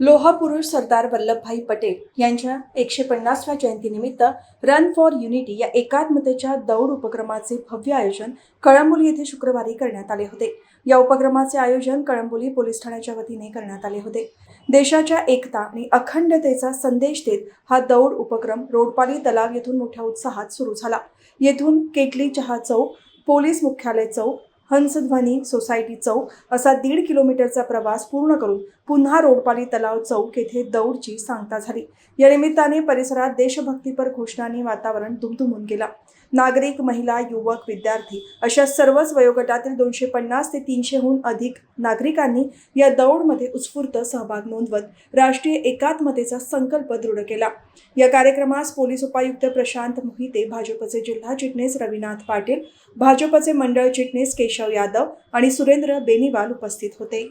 लोहापुरुष सरदार वल्लभभाई पटेल यांच्या एकशे पन्नासव्या जयंतीनिमित्त रन फॉर युनिटी या एकात्मतेच्या दौड उपक्रमाचे भव्य आयोजन कळंबोली येथे शुक्रवारी करण्यात आले होते. या उपक्रमाचे आयोजन कळंबोली पोलीस ठाण्याच्या वतीने करण्यात आले होते. देशाच्या एकता आणि अखंडतेचा संदेश देत हा दौड उपक्रम रोडपाली तलाव येथून मोठ्या उत्साहात सुरू झाला. येथून केटली चहा चौक पोलीस मुख्यालय चौक हंसध्वनी सोसायटी चौक असा दीड किलोमीटरचा प्रवास पूर्ण करून पुन्हा रोडपाली तलाव चौक येथे दौडची सांगता झाली. या निमित्ताने परिसरात देशभक्तीपर घोषणांनी वातावरण दुमदुमून गेला. नागरिक महिला युवक विद्यार्थी अशा सर्वच वयोगटातील दोनशे पन्नास ते तीनशेहून अधिक नागरिकांनी या दौडमध्ये उत्स्फूर्त सहभाग नोंदवत राष्ट्रीय एकात्मतेचा संकल्प दृढ केला. या कार्यक्रमास पोलीस उपायुक्त प्रशांत मोहिते भाजपचे जिल्हा चिटणीस रविनाथ पाटील भाजपचे मंडळ चिटणीस केशव यादव आणि सुरेंद्र बेनीवाल उपस्थित होते.